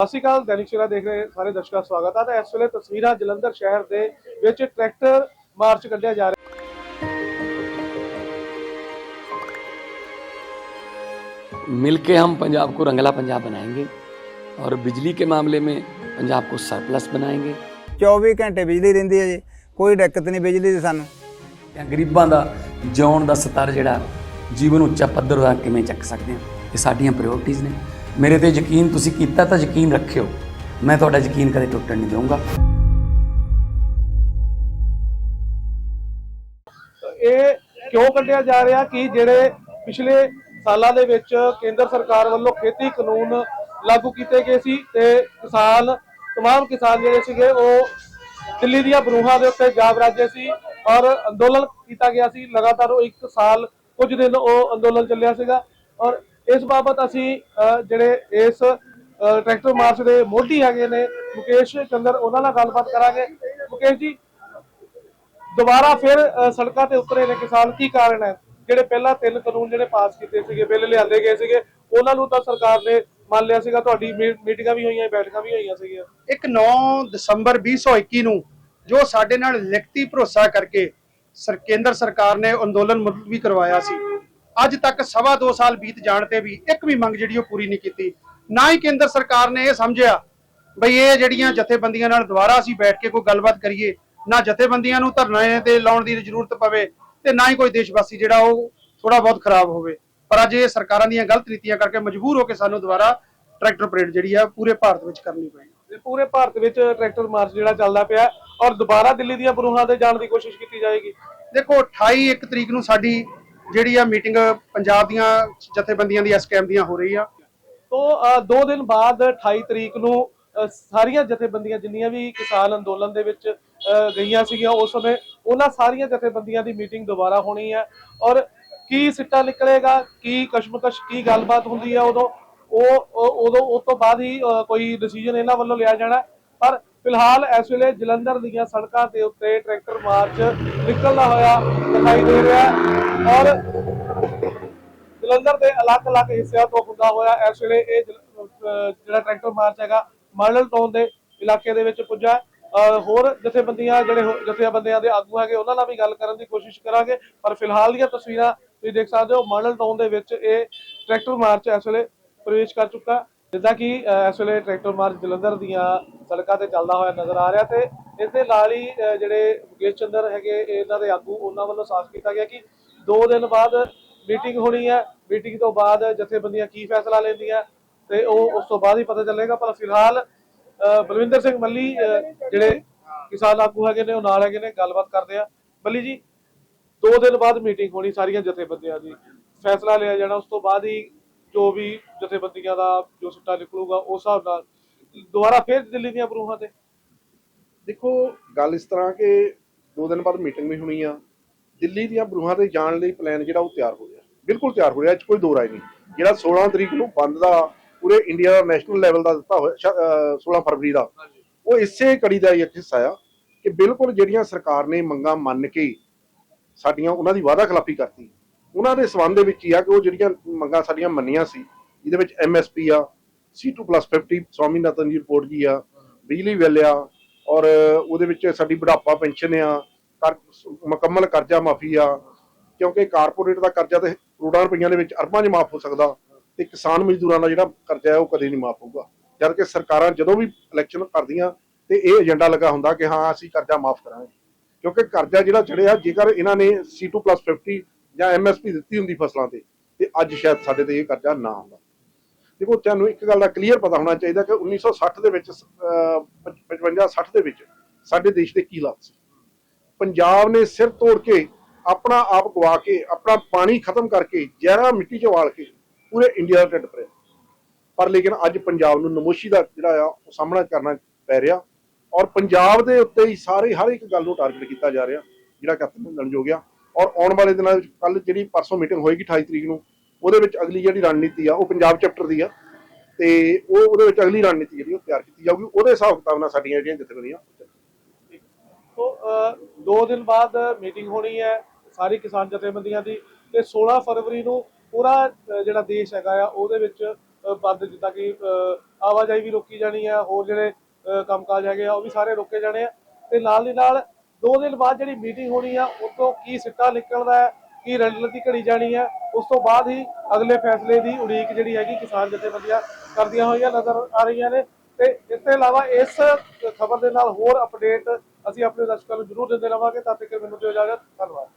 ਸਤਿ ਸ਼੍ਰੀ ਅਕਾਲ ਦੈਨਿਕ ਸਵੇਰਾ ਦੇਖ ਰਹੇ ਸਾਰੇ ਦਰਸ਼ਕਾਂ ਦਾ ਸਵਾਗਤ ਹੈ ਤਾਂ ਇਸ ਵੇਲੇ ਤਸਵੀਰਾਂ ਜਲੰਧਰ ਸ਼ਹਿਰ ਦੇ ਵਿੱਚ ਟਰੈਕਟਰ ਮਾਰਚ ਕੱਢਿਆ ਜਾ ਰਿਹਾ मिलके हम पंजाब को रंगला पंजाब बनाएंगे और बिजली के मामले में पंजाब को सरप्लस बनाएंगे 24 ਘੰਟੇ ਬਿਜਲੀ ਰਹਿੰਦੀ ਹੈ ਜੀ ਕੋਈ ਦਿੱਕਤ ਨਹੀਂ ਬਿਜਲੀ ਦੀ ਸਾਨੂੰ ਜਾਂ ਗਰੀਬਾਂ ਦਾ ਜਿਉਣ ਦਾ ਸਤਰ ਜਿਹੜਾ ਜੀਵਨ ਉੱਚਾ ਪੱਧਰ ਦਾ ਕਿਵੇਂ ਚੱਕ ਸਕਦੇ ਹਾਂ ਇਹ ਸਾਡੀਆਂ ਪ੍ਰਾਇੋਰਟੀਆਂ ਨੇ ਮੇਰੇ ਤੇ ਯਕੀਨ ਤੁਸੀਂ ਕੀਤਾ ਤਾਂ ਯਕੀਨ ਰੱਖਿਓ ਮੈਂ ਤੁਹਾਡਾ ਯਕੀਨ ਕਦੇ ਟੁੱਟਣ ਨਹੀਂ ਦਊਂਗਾ ਇਹ ਕਿਉਂ ਕੱਢਿਆ ਜਾ ਰਿਹਾ ਕਿ ਜਿਹੜੇ ਪਿਛਲੇ ਸਾਲਾਂ ਦੇ ਵਿੱਚ ਕੇਂਦਰ ਸਰਕਾਰ ਵੱਲੋਂ ਖੇਤੀ ਕਾਨੂੰਨ ਲਾਗੂ ਕੀਤੇ ਗਏ ਸੀ ਤੇ ਕਿਸਾਨ तमाम ਕਿਸਾਨ ਜਿਹੜੇ ਸੀਗੇ ਉਹ ਦਿੱਲੀ ਦੀਆਂ ਬਰੂਹਾਂ ਦੇ ਉੱਤੇ ਜਾ ਬਰਾਜੇ ਸੀ ਔਰ ਅੰਦੋਲਨ ਕੀਤਾ ਗਿਆ ਸੀ ਲਗਾਤਾਰ ਉਹ ਇੱਕ ਸਾਲ ਕੁਝ ਦਿਨ ਉਹ ਅੰਦੋਲਨ ਚੱਲਿਆ ਸੀਗਾ ਔਰ ਇਸ ਬਾਬਤ ਅਸੀਂ ਜਿਹੜੇ ਇਸ ਟਰੈਕਟਰ ਮਾਰਚ ਦੇ ਮੋਢੀ ਹੈਗੇ ਨੇ, ਮੁਕੇਸ਼ ਚੰਦਰ ਉਹਨਾਂ ਨਾਲ ਗੱਲਬਾਤ ਕਰਾਂਗੇ। ਮੁਕੇਸ਼ ਜੀ, ਦੁਬਾਰਾ ਫਿਰ ਸੜਕਾਂ ਤੇ ਉਤਰੇ ਨੇ ਕਿਸਾਨ, ਕੀ ਕਾਰਨ ਹੈ? ਜਿਹੜੇ ਪਹਿਲਾਂ ਤਿੰਨ ਕਾਨੂੰਨ ਜਿਹੜੇ ਪਾਸ ਕੀਤੇ ਸੀਗੇ, ਬਿੱਲ ਲਿਆਂਦੇ ਗਏ ਸੀਗੇ, ਉਹਨਾਂ ਨੂੰ ਤਾਂ ਸਰਕਾਰ ਨੇ ਮੰਨ ਲਿਆ ਸੀਗਾ, ਤੁਹਾਡੀ ਮੀਟਿੰਗਾਂ ਵੀ ਹੋਈਆਂ, ਬੈਠਕਾਂ ਵੀ ਹੋਈਆਂ ਸੀਗੀਆਂ। ਇੱਕ 9 ਦਸੰਬਰ 2021 ਨੂੰ ਜੋ ਸਾਡੇ ਨਾਲ ਲਿਖਤੀ ਭਰੋਸਾ ਕਰਕੇ ਸਰ ਕੇਂਦਰ ਸਰਕਾਰ ਨੇ ਅੰਦੋਲਨ ਮੁਲਤਵੀ ਕਰਵਾਇਆ ਸੀ ਅੱਜ ਤੱਕ ਸਵਾ 2 ਸਾਲ ਬੀਤ ਜਾਣ ਤੇ ਵੀ ਇੱਕ ਵੀ ਮੰਗ ਜਿਹੜੀ ਉਹ ਪੂਰੀ ਨਹੀਂ ਕੀਤੀ। ਨਾ ਹੀ ਕੇਂਦਰ ਸਰਕਾਰ ਨੇ ਇਹ ਸਮਝਿਆ ਬਈ ਇਹ ਜਿਹੜੀਆਂ ਜਥੇਬੰਦੀਆਂ ਨਾਲ ਦੁਬਾਰਾ ਅਸੀਂ ਬੈਠ ਕੇ ਕੋਈ ਗੱਲਬਾਤ ਕਰੀਏ ਨਾ ਜਥੇਬੰਦੀਆਂ ਨੂੰ ਧਰਨੇ ਤੇ ਲਾਉਣ ਦੀ ਜ਼ਰੂਰਤ ਪਵੇ ਤੇ ਨਾ ਹੀ ਕੋਈ ਦੇਸ਼ਵਾਸੀ ਜਿਹੜਾ ਉਹ ਥੋੜਾ ਬਹੁਤ ਖਰਾਬ ਹੋਵੇ। ਪਰ ਅੱਜ ਇਹ ਸਰਕਾਰਾਂ ਦੀਆਂ ਗਲਤ ਨੀਤੀਆਂ ਕਰਕੇ ਮਜਬੂਰ ਹੋ ਕੇ ਸਾਨੂੰ ਦੁਬਾਰਾ ਟਰੈਕਟਰ ਪਰੇਡ ਜਿਹੜੀ ਆ ਪੂਰੇ ਭਾਰਤ ਵਿੱਚ ਕਰਨੀ ਪਈ। ਪੂਰੇ ਭਾਰਤ ਵਿੱਚ ਟਰੈਕਟਰ ਮਾਰਚ ਜਿਹੜਾ ਚੱਲਦਾ ਪਿਆ ਔਰ ਦੁਬਾਰਾ ਦਿੱਲੀ ਦੀਆਂ ਬਰੂਹਾਂ ਤੇ ਜਾਣ ਦੀ ਕੋਸ਼ਿਸ਼ ਕੀਤੀ ਜਾਏਗੀ। ਦੇਖੋ 28 ਇੱਕ ਤਰੀਕ ਨੂੰ ਸਾਡੀ ਜਿਹੜੀ ਆ ਮੀਟਿੰਗ ਪੰਜਾਬ ਦੀਆਂ ਜਥੇਬੰਦੀਆਂ ਦੀ ਐਸਕੇਐਮ ਦੀਆਂ ਹੋ ਰਹੀ ਆ। ਤੋਂ ਦੋ ਦਿਨ ਬਾਅਦ 28 ਤਰੀਕ ਨੂੰ ਸਾਰੀਆਂ ਜਥੇਬੰਦੀਆਂ ਜਿੰਨੀਆਂ ਵੀ ਕਿਸਾਨ ਅੰਦੋਲਨ ਦੇ ਵਿੱਚ ਗਈਆਂ ਸੀਗੀਆਂ, ਉਸ ਸਮੇਂ ਉਹਨਾਂ ਸਾਰੀਆਂ ਜਥੇਬੰਦੀਆਂ ਦੀ ਮੀਟਿੰਗ ਦੁਬਾਰਾ ਹੋਣੀ ਹੈ ਔਰ ਕੀ ਸਿੱਟਾ ਨਿਕਲੇਗਾ, ਕੀ ਕਸ਼ਮਕਸ਼, ਕੀ ਗੱਲਬਾਤ ਹੁੰਦੀ ਹੈ ਉਦੋਂ, ਉਹ ਉਦੋਂ, ਉਸ ਤੋਂ ਬਾਅਦ ਹੀ ਕੋਈ ਡਿਸੀਜਨ ਇਹਨਾਂ ਵੱਲੋਂ ਲਿਆ ਜਾਣਾ। ਪਰ ਫਿਲਹਾਲ ਇਸ ਵੇਲੇ ਜਲੰਧਰ ਦੀਆਂ ਸੜਕਾਂ ਦੇ ਉੱਤੇ ਟਰੈਕਟਰ ਮਾਰਚ ਨਿਕਲਦਾ ਹੋਇਆ ਦਿਖਾਈ ਦੇ ਰਿਹਾ ਹੈ। ਔਰ ਜਲੰਧਰ ਦੇ ਅਲੱਗ-ਅਲੱਗ ਹਿੱਸਿਆਂ ਤੋਂ ਹੁੰਦਾ ਹੋਇਆ ਇਸ ਵੇਲੇ ਇਹ ਜਿਹੜਾ ਟਰੈਕਟਰ ਮਾਰਚ ਹੈਗਾ, ਮਾਡਲ ਟਾਊਨ ਦੇ ਇਲਾਕੇ ਦੇ ਵਿੱਚ ਪੁੱਜਾ ਅਹ ਹੋਰ ਜਥੇਬੰਦੀਆਂ ਜਿਹੜੇ ਜਥੇਬੰਦੀਆਂ ਦੇ ਆਗੂ ਹੈਗੇ, ਉਹਨਾਂ ਨਾਲ ਵੀ ਗੱਲ ਕਰਨ ਦੀ ਕੋਸ਼ਿਸ਼ ਕਰਾਂਗੇ। ਪਰ ਫਿਲਹਾਲ ਦੀਆਂ ਤਸਵੀਰਾਂ ਤੁਸੀਂ ਦੇਖ ਸਕਦੇ ਹੋ, ਮਾਡਲ ਟਾਊਨ ਦੇ ਵਿੱਚ ਇਹ ਟਰੈਕਟਰ ਮਾਰਚ ਇਸ ਵੇਲੇ ਪ੍ਰਵੇਸ਼ ਕਰ ਚੁੱਕਾ ਜਿੱਦਾਂ ਕਿ ਇਸ ਵੇਲੇ ਟਰੈਕਟਰ ਮਾਰਚ ਜਲੰਧਰ ਦੀਆਂ ਸੜਕਾਂ ਤੇ ਚੱਲਦਾ ਹੋਇਆ ਨਜ਼ਰ ਆ ਰਿਹਾ ਤੇ ਇਸ ਦੇ ਨਾਲ ਹੀ ਜਿਹੜੇ ਮੁਕੇਸ਼ ਚੰਦਰ ਹੈਗੇ ਇਹਨਾਂ ਦੇ ਆਗੂ, ਉਹਨਾਂ ਵੱਲੋਂ ਸਾਫ਼ ਕੀਤਾ ਗਿਆ ਕਿ 2 ਦਿਨ ਬਾਅਦ ਮੀਟਿੰਗ ਹੋਣੀ ਹੈ। ਮੀਟਿੰਗ ਤੋਂ ਬਾਅਦ ਜਥੇਬੰਦੀਆਂ ਕੀ ਫੈਸਲਾ ਲੈਂਦੀਆਂ ਤੇ ਉਹ ਉਸ ਤੋਂ ਬਾਅਦ ਹੀ ਪਤਾ ਚੱਲੇਗਾ। ਪਰ ਫਿਲਹਾਲ ਬਲਵਿੰਦਰ ਸਿੰਘ ਮੱਲੀ ਜਿਹੜੇ ਕਿਸਾਨ ਆਗੂ ਹੈਗੇ ਨੇ, ਉਹ ਨਾਲ ਹੈਗੇ ਨੇ, ਗੱਲਬਾਤ ਕਰਦੇ ਆ। ਮੱਲੀ ਜੀ 2 ਦਿਨ ਬਾਅਦ ਮੀਟਿੰਗ ਹੋਣੀ ਸਾਰੀਆਂ ਜਥੇਬੰਦੀਆਂ ਦੀ। ਫੈਸਲਾ ਲਿਆ ਜਾਣਾ, ਉਸ ਤੋਂ ਬਾਅਦ ਹੀ ਜੋ ਵੀ ਜਥੇਬੰਦੀਆਂ ਦਾ ਜੋ ਸਿੱਟਾ ਨਿਕਲੂਗਾ ਉਸ ਹਿਸਾਬ ਨਾਲ ਦੁਬਾਰਾ ਫਿਰ ਦਿੱਲੀ ਦੀਆਂ ਬਰੂਹਾਂ ਤੇ। ਦੇਖੋ ਗੱਲ ਇਸ ਤਰ੍ਹਾਂ ਕਿ ਦੋ ਦਿਨ ਬਾਅਦ ਮੀਟਿੰਗ ਵੀ ਹੋਣੀ ਆ। ਦਿੱਲੀ ਦੀਆਂ ਬਰੂਹਾਂ ਤੇ ਜਾਣ ਲਈ ਪਲਾਨ ਜਿਹੜਾ ਉਹ ਤਿਆਰ ਹੋ ਰਿਹਾ। ਬਿਲਕੁਲ ਤਿਆਰ ਹੋ ਰਿਹਾ ਇਹ 'ਚ ਕੋਈ ਦੋ ਰਾਏ ਨਹੀਂ। ਜਿਹੜਾ 16 ਤਰੀਕ ਨੂੰ ਬੰਦ ਦਾ ਪੂਰੇ ਇੰਡੀਆ ਦਾ ਨੈਸ਼ਨਲ ਲੈਵਲ ਦਾ ਦਿੱਤਾ ਹੋਇਆ ਸ਼- ਅਹ 16 ਫਰਵਰੀ ਦਾ ਉਹ ਇਸੇ ਕੜੀ ਦਾ ਹੀ ਇੱਕ ਹਿੱਸਾ ਆ ਕਿ ਬਿਲਕੁਲ ਜਿਹੜੀਆਂ ਸਰਕਾਰ ਨੇ ਮੰਗਾਂ ਮੰਨ ਕੇ ਸਾਡੀਆਂ ਉਹਨਾਂ ਦੀ ਵਾਅਦਾ ਖਿਲਾਫੀ ਕਰਤੀ। ਉਹਨਾਂ ਦੇ ਸਬੰਧ ਦੇ ਵਿੱਚ ਹੀ ਆ ਕਿ ਉਹ ਜਿਹੜੀਆਂ ਮੰਗਾਂ ਸਾਡੀਆਂ ਮੰਨੀਆਂ ਸੀ ਜਿਹਦੇ ਵਿੱਚ ਐਮਐਸਪੀ ਆ C2+50 ਸਵਾਮੀਨਾਥਨ ਦੀ ਰਿਪੋਰਟ ਜੀ ਆ, ਬਿਜਲੀ ਬਿੱਲ ਆ, ਔਰ ਉਹਦੇ ਵਿੱਚ ਸਾਡੀ ਬੁਢਾਪਾ ਪੈਨਸ਼ਨ ਆ ਮੁਕੰਮਲ ਕਰਜ਼ਾ ਮਾਫੀ ਆ, ਕਿਉਂਕਿ ਕਾਰਪੋਰੇਟ ਦਾ ਕਰਜ਼ਾ ਤੇ ਕਰੋੜਾਂ ਰੁਪਈਆਂ ਦੇ ਵਿੱਚ ਅਰਬਾਂ 'ਚ ਮਾਫ ਹੋ ਸਕਦਾ ਤੇ ਕਿਸਾਨ ਮਜ਼ਦੂਰਾਂ ਦਾ ਜਿਹੜਾ ਕਰਜ਼ਾ ਹੈ ਉਹ ਕਦੇ ਨਹੀਂ ਮਾਫ ਹੋਊਗਾ। ਜਦ ਕਿ ਸਰਕਾਰਾਂ ਜਦੋਂ ਵੀ ਇਲੈਕਸ਼ਨ ਕਰਦੀਆਂ ਤੇ ਇਹ ਏਜੰਡਾ ਲੱਗਾ ਹੁੰਦਾ ਕਿ ਹਾਂ, ਅਸੀਂ ਕਰਜ਼ਾ ਮਾਫ ਕਰਾਂਗੇ। ਕਿਉਂਕਿ ਕਰਜ਼ਾ ਜਿਹੜਾ ਚੜਿਆ ਜੇਕਰ ਇਹਨਾਂ ਨੇ C2+50 ਜਾਂ MSP ਦਿੱਤੀ ਹੁੰਦੀ ਫਸਲਾਂ ਤੇ ਤੇ ਅੱਜ ਸ਼ਾਇਦ ਸਾਡੇ ਤੇ ਇਹ ਕਰਜ਼ਾ ਨਾ ਆਉਂਦਾ। ਦੇਖੋ, ਤੁਹਾਨੂੰ ਇੱਕ ਗੱਲ ਦਾ ਕਲੀਅਰ ਪਤਾ ਹੋਣਾ ਚਾਹੀਦਾ ਕਿ 1960 ਦੇ ਵਿੱਚ 55 60 ਦੇ ਵਿੱਚ ਸਾਡੇ ਦੇਸ਼ ਦੇ ਕੀ ਹਾਲਾਤ ਸੀ। ਪੰਜਾਬ ਨੇ ਸਿਰ ਤੋੜ ਕੇ ਆਪਣਾ ਆਪ ਗਵਾ ਕੇ, ਆਪਣਾ ਪਾਣੀ ਖਤਮ ਕਰਕੇ, ਜ਼ਹਿਰਾ ਮਿੱਟੀ ਚ ਵਾਲ ਕੇ ਪੂਰੇ ਇੰਡੀਆ ਦਾ ਢਿੱਡ ਭਰਿਆ। ਪਰ ਲੇਕਿਨ ਅੱਜ ਪੰਜਾਬ ਨੂੰ ਨਮੋਸ਼ੀ ਦਾ ਜਿਹੜਾ ਆ, ਉਹ ਸਾਹਮਣਾ ਕਰਨਾ ਪੈ ਰਿਹਾ ਔਰ ਪੰਜਾਬ ਦੇ ਉੱਤੇ ਹੀ ਸਾਰੇ, ਹਰ ਇੱਕ ਗੱਲ ਨੂੰ ਟਾਰਗੇਟ ਕੀਤਾ ਜਾ ਰਿਹਾ, ਜਿਹੜਾ ਕਿ ਮੰਨਣਯੋਗ ਗਿਆ ਔਰ ਆਉਣ ਵਾਲੇ ਦਿਨਾਂ ਵਿੱਚ ਕੱਲ ਜਿਹੜੀ ਪਰਸੋਂ ਮੀਟਿੰਗ ਹੋਏਗੀ 28 ਤਰੀਕ ਨੂੰ ਉਹਦੇ ਵਿੱਚ ਅਗਲੀ ਜਿਹੜੀ ਰਣਨੀਤੀ ਆ ਉਹ ਪੰਜਾਬ ਚੈਪਟਰ ਦੀ ਆ। ਤੇ ਉਹ ਉਹਦੇ ਵਿੱਚ ਅਗਲੀ ਰਣਨੀਤੀ ਜਿਹੜੀ ਉਹ ਤਿਆਰ ਕੀਤੀ ਜਾਊਗੀ। ਉਹਦੇ ਹਿਸਾਬ ਕਿਤਾਬ ਨਾਲ ਸਾਡੀਆਂ ਜਿਹੜੀਆਂ ਜਥੇਬੰਦੀਆਂ ਤੋਂ ਦੋ ਦਿਨ ਬਾਅਦ ਮੀਟਿੰਗ ਹੋਣੀ ਹੈ ਸਾਰੀ ਕਿਸਾਨ ਜਥੇਬੰਦੀਆਂ ਦੀ ਤੇ 16 ਫਰਵਰੀ ਨੂੰ ਪੂਰਾ ਜਿਹੜਾ ਦੇਸ਼ ਹੈਗਾ ਆ ਉਹਦੇ ਵਿੱਚ ਅ, ਬੰਦ ਜਿੱਦਾਂ ਕਿ ਆਵਾਜਾਈ ਵੀ ਰੋਕੀ ਜਾਣੀ ਆ ਹੋਰ ਜਿਹੜੇ ਅ, ਕੰਮਕਾਜ ਹੈਗੇ ਆ ਉਹ ਵੀ ਸਾਰੇ ਰੋਕੇ ਜਾਣੇ ਆ। ਤੇ ਨਾਲ ਦੀ ਨਾਲ ਦੋ ਦਿਨ ਬਾਅਦ ਜਿਹੜੀ ਮੀਟਿੰਗ ਹੋਣੀ ਆ, ਉਤੋਂ ਕੀ ਸਿੱਟਾ ਨਿਕਲਦਾ ਹੈ, ਕੀ ਰਣਨੀਤੀ ਘੜੀ ਜਾਣੀ ਹੈ, ਉਸ ਤੋਂ ਬਾਅਦ ਹੀ ਅਗਲੇ ਫੈਸਲੇ ਦੀ ਉਡੀਕ ਜਿਹੜੀ ਹੈਗੀ ਕਿਸਾਨ ਜਥੇਬੰਦੀਆਂ ਕਰਦੀਆਂ ਹੋਈਆਂ ਨਜ਼ਰ ਆ ਰਹੀਆਂ ਨੇ। ਤੇ ਇਸ ਤੋਂ ਇਲਾਵਾ ਇਸ ਖਬਰ ਦੇ ਨਾਲ ਹੋਰ ਅਪਡੇਟ ਅਸੀਂ ਆਪਣੇ ਦਰਸ਼ਕਾਂ ਨੂੰ ਜ਼ਰੂਰ ਦਿੰਦੇ ਰਵਾਂਗੇ। ਤਦ ਤੱਕ ਮੈਨੂੰ ਦਿਓ ਇਜਾਜ਼ਤ। ਧੰਨਵਾਦ।